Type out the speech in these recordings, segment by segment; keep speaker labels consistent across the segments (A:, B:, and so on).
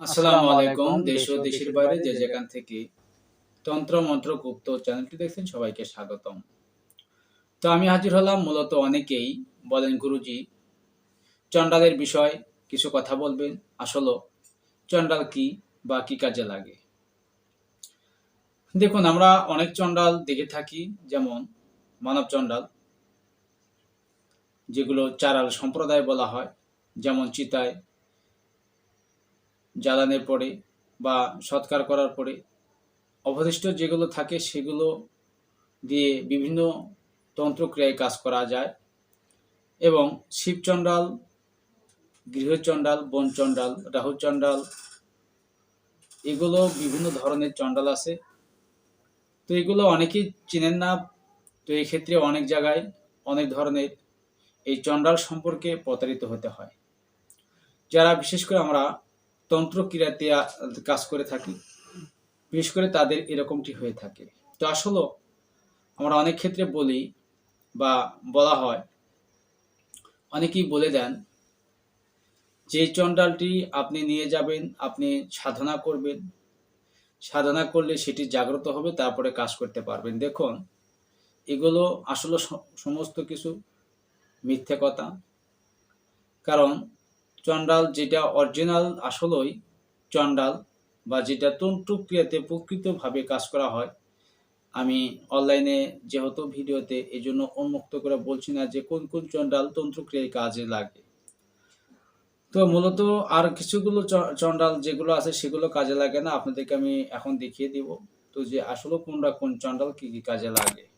A: আসসালামু আলাইকুম দেশ ও দেশের বাইরে যে যেখান থেকে তন্ত্র মন্ত্র গুপ্ত চ্যানেলটি দেখছেন সবাইকে স্বাগতম। তো আমি হাজির হলাম মূলত অনেকেই বলেন গুরুজি চন্ডালের বিষয় কিছু কথা বলবেন। আসলে চন্ডাল কি বা কি কাজে লাগে? দেখুন আমরা অনেক চন্ডাল দেখে থাকি যেমন মানব চন্ডাল যেগুলো চারাল সম্প্রদায় বলা হয় যেমন চিতায় জ্বালানোর পরে বা সৎকার করার পরে অবশিষ্ট যেগুলো থাকে সেগুলো দিয়ে বিভিন্ন তন্ত্রক্রিয়ায় কাজ করা যায় এবং শিবচণ্ডাল, গৃহচণ্ডাল, বনচণ্ডাল, রাহুচণ্ডাল এগুলো বিভিন্ন ধরনের চণ্ডাল আছে। তো এগুলো অনেকেই চেনেন না, তো এই ক্ষেত্রে অনেক জায়গায় অনেক ধরনের এই চণ্ডাল সম্পর্কে প্রতারিত হতে হয়। যারা বিশেষ করে আমরা তন্ত্রক্রিয়াতে আ- কাজ করে থাকি। বিশেষ করে তাদের এরকমটি হয়ে থাকে। তো আসলে আমরা অনেক ক্ষেত্রে বলি বা বলা হয়, অনেকেই বলে দেন যে চণ্ডালটি আপনি নিয়ে যাবেন, আপনি সাধনা করবেন। সাধনা করলে সেটি জাগ্রত হবে, তারপরে কাজ করতে পারবেন। দেখুন, এগুলো আসলে সমস্ত কিছু মিথ্যে কথা। কারণ চণ্ডাল যেটা অরিজিনাল আসলেই চণ্ডাল বা যেটা তন্ত্রক্রিয়াতে প্রকৃতভাবে কাজ করা হয়। আমি অনলাইনে যেহেতু ভিডিওতে এই জন্য উন্মুক্ত করে বলছি না যে কোন কোন চণ্ডাল তন্ত্রক্রিয়ায় কাজে লাগে। তো মূলত আর কিছুগুলো চ- চণ্ডাল যেগুলো আছে সেগুলো কাজে লাগে না, আপনাদেরকে আমি এখন দেখিয়ে দিব। তো যে আসলে কোনটা কোন চণ্ডাল কি কি কাজে লাগে।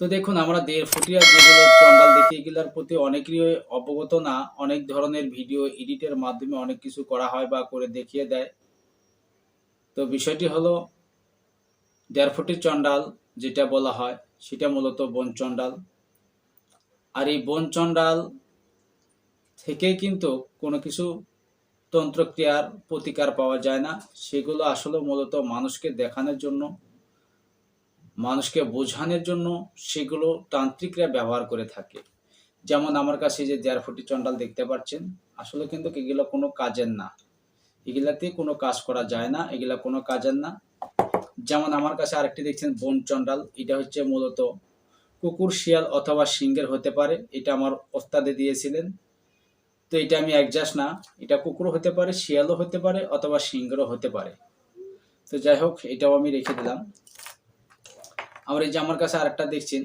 A: তো দেখুন, আমরা দেড় ফুটিয়া যেগুলো চন্ডাল দেখি এগুলোর প্রতি অনেকেরই অবগত না, অনেক ধরনের ভিডিও এডিটের মাধ্যমে অনেক কিছু করা হয় বা করে দেখিয়ে দেয়। তো বিষয়টি হলো দেড় ফুটি চন্ডাল যেটা বলা হয়, সেটা মূলত বন চন্ডাল আর এই বন চন্ডাল থেকে কিন্তু কোনো কিছু তন্ত্রক্রিয়ার প্রতিকার পাওয়া যায় না। সেগুলো আসলে মূলত মানুষকে দেখানোর জন্য মানুষকে বোঝানোর জন্য সেগুলো তান্ত্রিকরা ব্যবহার করে থাকে। যেমন আমার কাছে যে দেড় ফুটি চন্ডাল দেখতে পাচ্ছেন, আসলে কিন্তু এগুলো কোনো কাজের না। এগুলাতে কোনো কাজ করা যায় না, এগুলা কোনো কাজের না। যেমন আমার কাছে আরেকটি দেখছেন, বন চন্ডাল, এটা হচ্ছে মূলত কুকুর, শিয়াল অথবা সিংহের হতে পারে, এটা আমার ওস্তাদে দিয়েছিলেন। তো এটা আমি অ্যাডজাস্ট না, এটা কুকুর হতে পারে, শিয়ালও হতে পারে অথবা সিংহেরও হতে পারে। তো যাই হোক, এটাও আমি রেখে দিলাম। আবার এই যে আমার কাছে আরেকটা দেখছেন,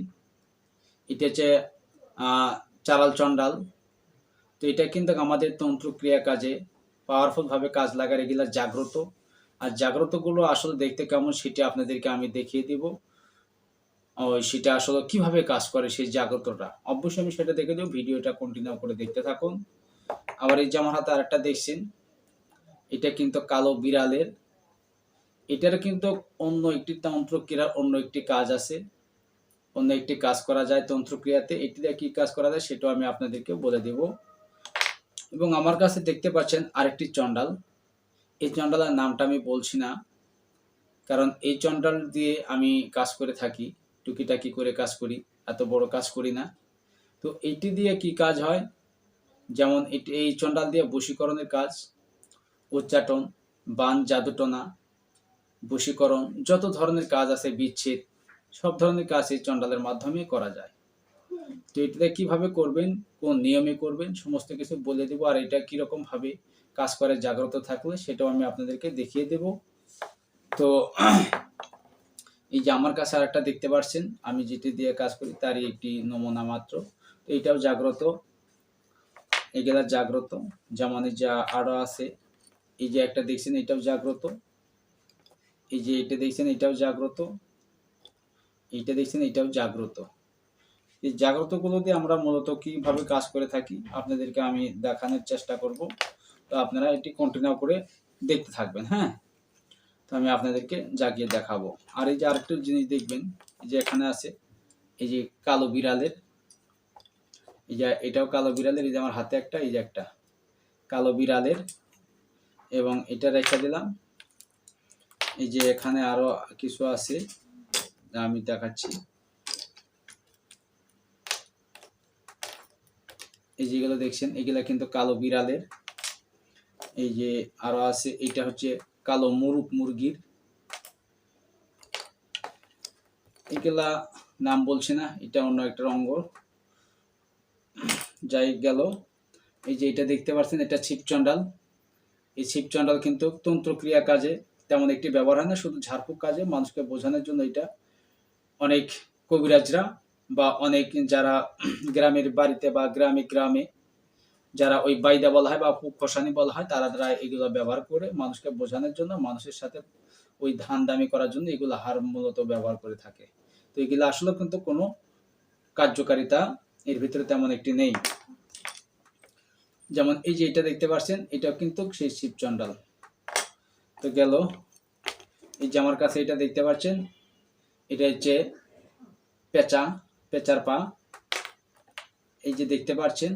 A: এটা হচ্ছে চারাল চন্ডাল তো এটা কিন্তু আমাদের তন্ত্রক্রিয়া কাজে পাওয়ারফুল ভাবে কাজ লাগার এগুলা জাগ্রত। আর জাগ্রতগুলো আসলে দেখতে কেমন সেটা আপনাদেরকে আমি দেখিয়ে দিব। ওই সেটা আসলে কীভাবে কাজ করে সেই জাগ্রতটা, অবশ্যই আমি সেটা দেখে দেবো, ভিডিওটা কন্টিনিউ করে দেখতে থাকুন। আবার এই যে আমার হাতে আরেকটা দেখছেন, এটা কিন্তু কালো বিড়ালের এটার কিন্তু অন্য একটি তন্ত্রক্রিয়ার অন্য একটি কাজ আছে। অন্য একটি কাজ করা যায় তন্ত্রক্রিয়াতে। এটি দিয়ে কি কাজ করা যায় সেটাও আমি আপনাদেরকে বলে দেব। এবং আমার কাছে দেখতে পাচ্ছেন আরেকটি চণ্ডাল। এই চণ্ডালের নামটা আমি বলছি না, কারণ এই চণ্ডাল দিয়ে আমি কাজ করে থাকি, টুকিটাকি করে কাজ করি, এত বড় কাজ করি না। তো এটি দিয়ে কি কাজ হয়? যেমন এটি, এই চণ্ডাল দিয়ে বশীকরণের কাজ, উচ্চাটন, বান, জাদুটনা বশীকরণ, যত ধরনের কাজ আছে বিচ্ছেদ, সব ধরনের কাজ এই চণ্ডালের মাধ্যমে করা যায়। তো এটা কীভাবে করবেন, কোন নিয়মে করবেন, সমস্ত কিছু বলে দেবো। আর এটা কীরকম ভাবে কাজ করে, জাগ্রত থাকলে সেটাও আমি আপনাদেরকে দেখিয়ে দেব। তো এই যে আমার কাছে আরেকটা দেখতে পাচ্ছেন আমি যেটি দিয়ে কাজ করি তারই একটি নমুনা মাত্র। তো এটাও জাগ্রত, এগুলা জাগ্রত। যেমন যা আরও আছে, এই যে একটা দেখছেন, এটাও জাগ্রত। এই যে এটা দেখছেন, এটাও জাগ্রত। এইটা দেখছেন, এটাও জাগ্রত। এই জাগ্রতগুলো দিয়ে আমরা মূলত কীভাবে কাজ করে থাকি, আপনাদেরকে আমি দেখানোর চেষ্টা করব। তো আপনারা এটি কন্টিনিউ করে দেখতে থাকবেন হ্যাঁ? তো আমি আপনাদেরকে জাগিয়ে দেখাবো। আর এই যে আরেকটা জিনিস দেখবেন, এই যে এখানে আছে, এই যে কালো বিড়ালের, এই যে এটাও কালো বিড়ালের, এই যে আমার হাতে একটা, এই যে একটা। কালো বিড়ালের, এবং এটা রেখে দিলাম। এই যে এখানে আরও কিছু আছে আমি দেখাচ্ছি। এই যেগুলো দেখছেন, এগুলা কিন্তু কালো বিড়ালের। এই যে আরও আছে, এটা হচ্ছে কালো মুরুক মুরগির। এগুলা নাম বলছে না, এটা অন্য একটা অঙ্গ যাই গেল। এই যে এটা দেখতে পাচ্ছেন, এটা ছিপচন্ডাল এই ছিপচন্ডাল কিন্তু তন্ত্রক্রিয়া কাজে তেমন একটি ব্যবহার হয় না, শুধু ঝাড়ফুঁক কাজে। মানুষকে বোঝানোর জন্য এটা অনেক কবিরাজরা বা অনেক যারা গ্রামের বাড়িতে বা গ্রামে গ্রামে যারা ওই বাইদা বলা হয় বা খসানি বলা হয়, তারা দ্বারা এগুলো ব্যবহার করে মানুষকে বোঝানোর জন্য, মানুষের সাথে ওই ধান দামি করার জন্য এগুলো হার মূলত ব্যবহার করে থাকে। তো এগুলো আসলে কিন্তু কোনো কার্যকারিতা এর ভিতরে তেমন একটি নেই। যেমন এই যে এটা দেখতে পাচ্ছেন এটা কিন্তু সেই শিবচন্ডাল তো গেল। এই যে আমার কাছে এটা দেখতে পাচ্ছেন, এটা হচ্ছে পেঁচা, পেঁচার পা। এই যে দেখতে পাচ্ছেন,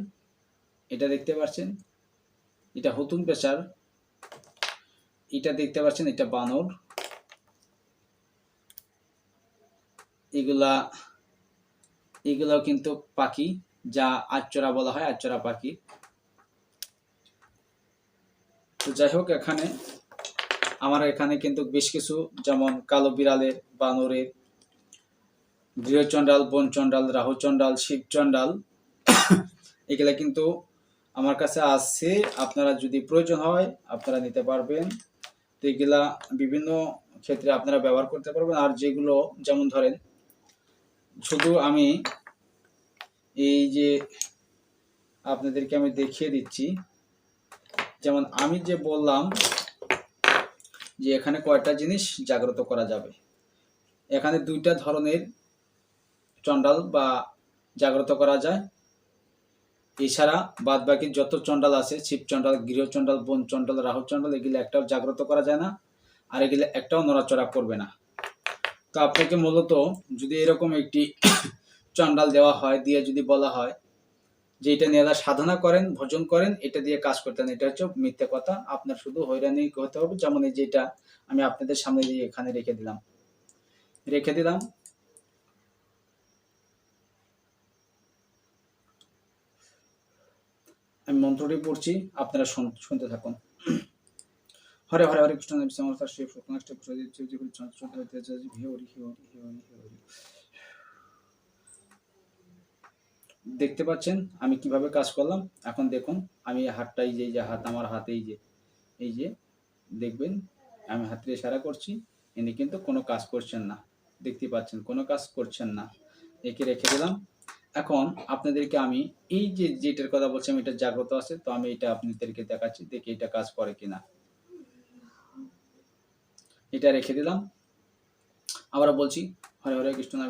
A: এটা দেখতে পাচ্ছেন, এটা হতুন পেঁচার, এটা দেখতে পাচ্ছেন, এটা বানর। এগুলা, এগুলাও কিন্তু পাখি, যা আচরা বলা হয় আচরা পাখি। তো যাই হোক, এখানে আমার এখানে কিন্তু বেশ কিছু, যেমন কালো বিড়ালের বানরের গৃহচণ্ডাল বনচণ্ডাল, রাহুচণ্ডাল, শিবচণ্ডাল, এগুলা কিন্তু আমার কাছে আছে। আপনারা যদি প্রয়োজন হয়, আপনারা নিতে পারবেন। তো এগুলা বিভিন্ন ক্ষেত্রে আপনারা ব্যবহার করতে পারবেন। আর যেগুলো, যেমন ধরেন, শুধু আমি এই যে আপনাদেরকে আমি দেখিয়ে দিচ্ছি। যেমন আমি যে বললাম যে এখানে কয়টা জিনিস জাগ্রত করা যাবে। এখানে দুইটা ধরনের চণ্ডাল বা জাগ্রত করা যায়। এছাড়া বাদ বাকি যত চণ্ডাল আছে, শিব চণ্ডাল, গৃহ চণ্ডাল, বন চণ্ডাল, রাহু চণ্ডাল, এগুলো একটাও জাগ্রত করা যায় না, আর এগুলো একটাও নড়াচড়া করবে না। তো আপনাকে মূলত যদি এরকম একটি চণ্ডাল দেওয়া হয়, দিয়ে যদি বলা হয় যে এটা নিয়ে আল্লাহ সাধনা করেন ভজন করেন এটা দিয়ে কাজ করতেন এটা হচ্ছে মিথ্যে কথা আপনার শুধু হয়রানি হতে হবে যেমন এই যেটা আমি আপনাদের সামনে দিয়ে এখানে রেখে দিলাম রেখে দিলাম আমি মন্ত্রটি পড়ছি আপনারা শুনতে থাকুন হরে হরে হরে কৃষ্ণ শ্রী হে হরি হরি হরি হরি দেখতে পাচ্ছেন আমি কীভাবে কাজ করলাম এখন দেখুন আমি হাতটাই যে যে হাত আমার হাতেই যে এই যে দেখবেন আমি হাতের ইশারা করছি ইনি কিন্তু কোনো কাজ করছেন না দেখতে পাচ্ছেন কোনো কাজ করছেন না একে রেখে দিলাম এখন আপনাদেরকে আমি এই যে যেটার কথা বলছি আমি এটা জাগ্রত আছে তো আমি এটা আপনাদেরকে দেখাচ্ছি দেখি এটা কাজ করে কিনা এটা রেখে দিলাম আবার বলছি হরে হরে কৃষ্ণ নাম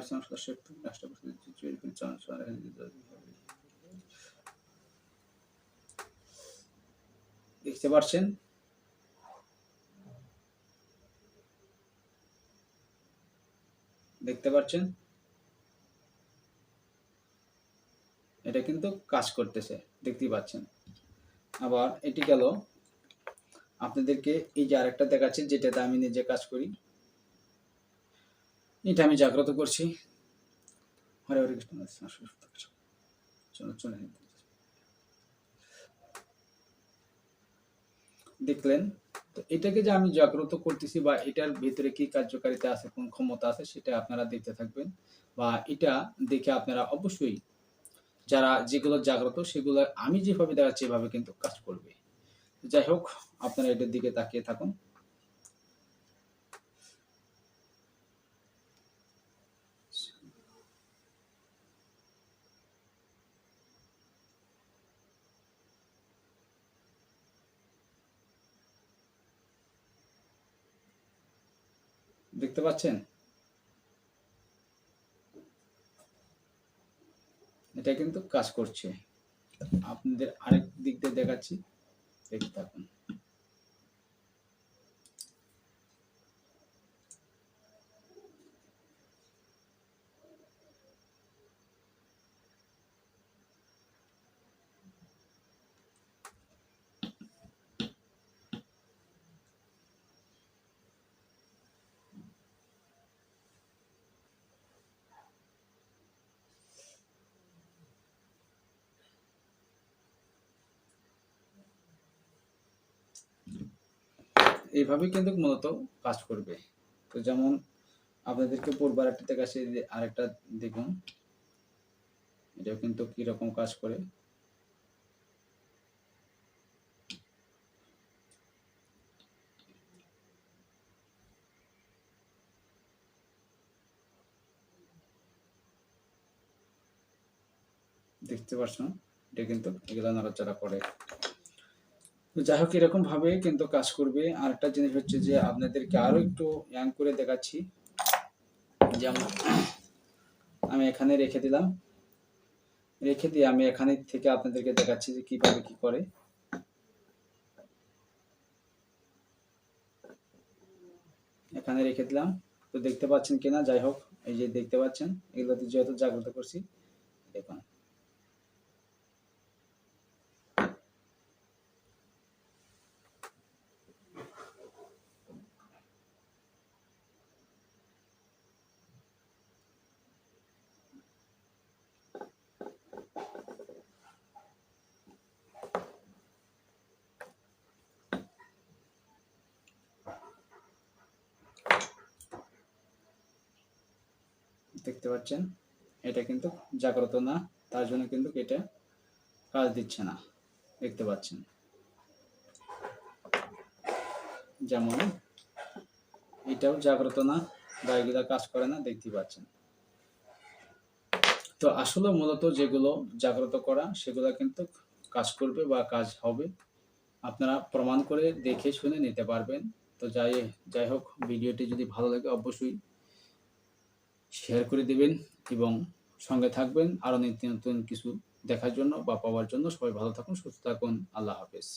A: দেখতে পাচ্ছেন দেখতে পাচ্ছেন এটা কিন্তু কাজ করতেছে, দেখতেই পাচ্ছেন। আবার এটি গেল, আপনাদেরকে এই যে আরেকটা দেখাচ্ছি যেটাতে আমি নিজে কাজ করি। এটা আমি জাগ্রত করছি। হরে হরে কৃষ্ণ চলো চলে দেখলেন, তো এটাকে যে আমি জাগ্রত করতেছি বা এটার ভিতরে কি কার্যকারিতা আছে, কোন ক্ষমতা আছে, সেটা আপনারা দেখতে থাকবেন বা এটা দেখে আপনারা অবশ্যই যারা যেগুলো জাগ্রত সেগুলো আমি যেভাবে দেখাচ্ছি এভাবে কিন্তু কাজ করবে। যাই হোক, আপনারা এটার দিকে তাকিয়ে থাকুন। দেখতে পাচ্ছেন? এটা কিন্তু কাজ করছে। আপনাদের আরেক দিক দিয়ে দেখাচ্ছি। দেখতে থাকুন। এইভাবেই কিন্তু মূলত কাজ করবে। তো যেমন আপনাদেরকে পূর্ব আরেকটা দেখাচ্ছি যে আরেকটা দেখুন। এটাও কিন্তু কীরকম কাজ করে। দেখতে পাচ্ছেন? এটা কিন্তু এগুলো নড়াচড়া করে। তো যাই হোক, এরকম ভাবে কিন্তু কাজ করবে। আর একটা জিনিস হচ্ছে যে, আপনাদেরকে আরও একটু ইয়াং করে দেখাচ্ছি। যেমন আমি এখানে রেখে দিলাম। রেখে দিয়ে আমি এখানে থেকে আপনাদেরকে দেখাচ্ছি যে কীভাবে কি করে। এখানে রেখে দিলাম। তো দেখতে পাচ্ছেন কিনা? যাই হোক, এই যে দেখতে পাচ্ছেন, এগুলোতে যেহেতু জাগ্রত করছি, দেখুন। দেখতে পাচ্ছেন, এটা কিন্তু জাগ্রত না, তার জন্য কিন্তু এটা কাজ দিচ্ছে না, দেখতে পাচ্ছেন। যেমন এটাও জাগ্রত না বা এগুলো কাজ করে না, দেখতে পাচ্ছেন। তো আসলে মূলত যেগুলো জাগ্রত করা, সেগুলো কিন্তু কাজ করবে বা কাজ হবে। আপনারা প্রমাণ করে দেখে শুনে নিতে পারবেন। তো যাই যাই হোক, ভিডিওটি যদি ভালো লাগে অবশ্যই শেয়ার করে দেবেন এবং সঙ্গে থাকবেন। আরও নিত্য নতুন কিছু দেখার জন্য বা পাওয়ার জন্য। সবাই ভালো থাকুন, সুস্থ থাকুন। আল্লাহ হাফেজ।